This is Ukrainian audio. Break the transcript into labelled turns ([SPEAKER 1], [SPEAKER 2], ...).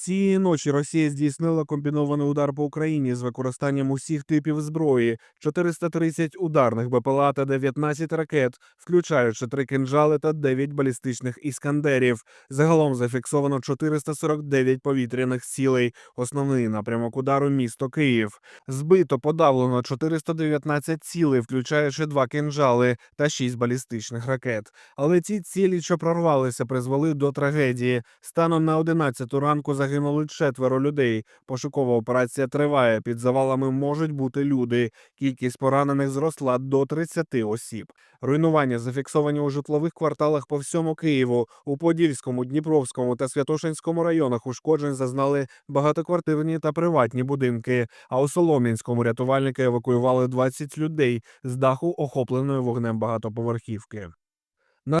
[SPEAKER 1] Цієї ночі Росія здійснила комбінований удар по Україні з використанням усіх типів зброї: 430 ударних БПЛА та 19 ракет, включаючи три кинжали та 9 балістичних іскандерів. Загалом зафіксовано 449 повітряних цілей. Основний напрямок удару місто Київ. Збито подавлено 419 цілей, включаючи два кинжали та 6 балістичних ракет. Але ці цілі, що прорвалися, призвели до трагедії. Станом на 11 ранку загинули четверо людей. Пошукова операція триває. Під завалами можуть бути люди. Кількість поранених зросла до 30 осіб. Руйнування зафіксовані у житлових кварталах по всьому Києву. У Подільському, Дніпровському та Святошинському районах ушкоджень зазнали багатоквартирні та приватні будинки. А у Солом'янському рятувальники евакуювали 20 людей з даху охопленої вогнем багатоповерхівки.